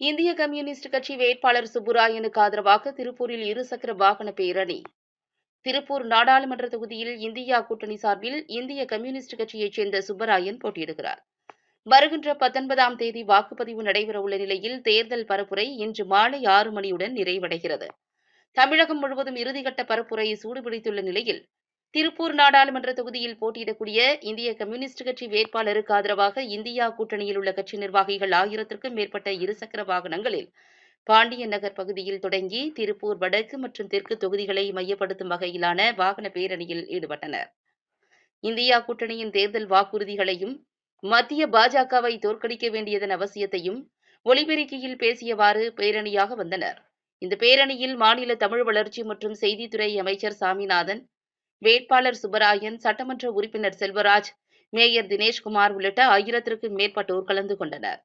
இந்திய கம்யூனிஸ்ட் கட்சி வேட்பாளர் சுப்புராயனுக்கு ஆதரவாக திருப்பூரில் இருசக்கர வாகன பேரணி. திருப்பூர் நாடாளுமன்ற தொகுதியில் இந்தியா கூட்டணி சார்பில் இந்திய கம்யூனிஸ்ட் கட்சியைச் சேர்ந்த சுப்பராயன் போட்டியிடுகிறார். வருகின்ற பத்தொன்பதாம் தேதி வாக்குப்பதிவு நடைபெறவுள்ள நிலையில் தேர்தல் பரப்புரை இன்று மாலை ஆறு மணியுடன் நிறைவடைகிறது. தமிழகம் முழுவதும் இறுதிக்கட்ட பரப்புரை சூடுபிடித்துள்ள நிலையில் திருப்பூர் நாடாளுமன்ற தொகுதியில் போட்டியிடக்கூடிய இந்திய கம்யூனிஸ்ட் கட்சி வேட்பாளருக்கு ஆதரவாக இந்தியா கூட்டணியில் உள்ள கட்சி நிர்வாகிகள் ஆயிரத்திற்கும் மேற்பட்ட இருசக்கர வாகனங்களில் பாண்டியன் நகர் பகுதியில் தொடங்கி திருப்பூர் வடக்கு மற்றும் தெற்கு தொகுதிகளை மையப்படுத்தும் வகையிலான வாகன பேரணியில் ஈடுபட்டனர். இந்தியா கூட்டணியின் தேர்தல் வாக்குறுதிகளையும் மத்திய பாஜகவை தோற்கடிக்க வேண்டியதன் அவசியத்தையும் ஒலிபெருக்கியில் பேசியவாறு பேரணியாக வந்தனர். இந்த பேரணியில் மாநில தமிழ் வளர்ச்சி மற்றும் செய்தித்துறை அமைச்சர் சாமிநாதன் வேட்பாளர் சுப்பராயன் சட்டமன்ற உறுப்பினர் செல்வராஜ் மேயர் தினேஷ்குமார் உள்ளிட்ட ஆயிரத்திற்கும் மேற்பட்டோர் கலந்து கொண்டனர்.